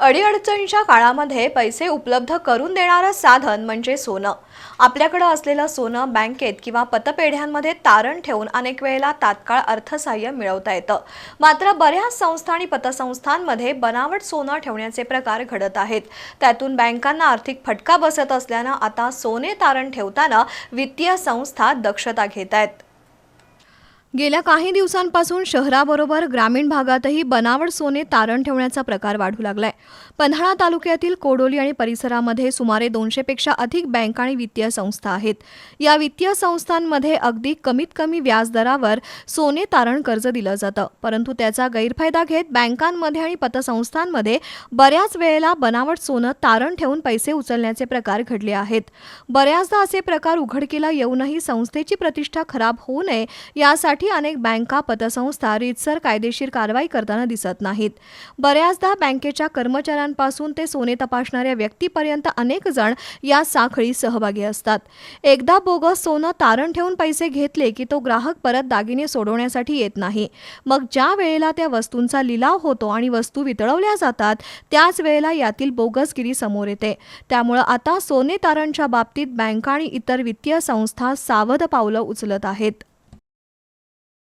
अडीअडचणीच्या काळामध्ये पैसे उपलब्ध करून देणारं साधन म्हणजे सोनं. आपल्याकडं असलेलं सोनं बँकेत किंवा पतपेढ्यांमध्ये तारण ठेवून अनेक वेळेला तात्काळ अर्थसहाय्य मिळवता येतं. मात्र बऱ्याच संस्था आणि पतसंस्थांमध्ये बनावट सोनं ठेवण्याचे प्रकार घडत आहेत. त्यातून बँकांना आर्थिक फटका बसत असल्यानं आता सोने तारण ठेवताना वित्तीय संस्था दक्षता घेत आहेत. गेल्या काही दिवसांपासून शहराबरोबर ग्रामीण भागातही बनावट सोने तारण ठेवण्याचा प्रकार वाढू लागलाय. पन्हाळा तालुक्यातील कोडोली आणि परिसरामध्ये सुमारे दोनशेपेक्षा अधिक बँक आणि वित्तीय संस्था आहेत. या वित्तीय संस्थांमध्ये अगदी कमीत कमी व्याजदरावर सोने तारण कर्ज दिलं जातं. परंतु त्याचा गैरफायदा घेत बँकांमध्ये आणि पतसंस्थांमध्ये बऱ्याच वेळेला बनावट सोनं तारण ठेवून पैसे उचलण्याचे प्रकार घडले आहेत. बऱ्याचदा असे प्रकार उघडकीला येऊनही संस्थेची प्रतिष्ठा खराब होऊ नये यासाठी अनेक बँका पतसंस्था रीतसर कायदेशीर कारवाई करताना दिसत नाहीत. बऱ्याचदा बँकेच्या कर्मचाऱ्यांपासून ते सोने तपासणाऱ्या व्यक्तीपर्यंत अनेक जण या साखळी सहभागी असतात. एकदा बोगस सोनं तारण ठेवून पैसे घेतले की तो ग्राहक परत दागिने सोडवण्यासाठी येत नाही. मग ज्या वेळेला त्या वस्तूंचा लिलाव होतो आणि वस्तू वितळवल्या जातात त्याच वेळेला यातील बोगसगिरी समोर येते. त्यामुळं आता सोने तारणच्या बाबतीत बँका आणि इतर वित्तीय संस्था सावध पावलं उचलत आहेत.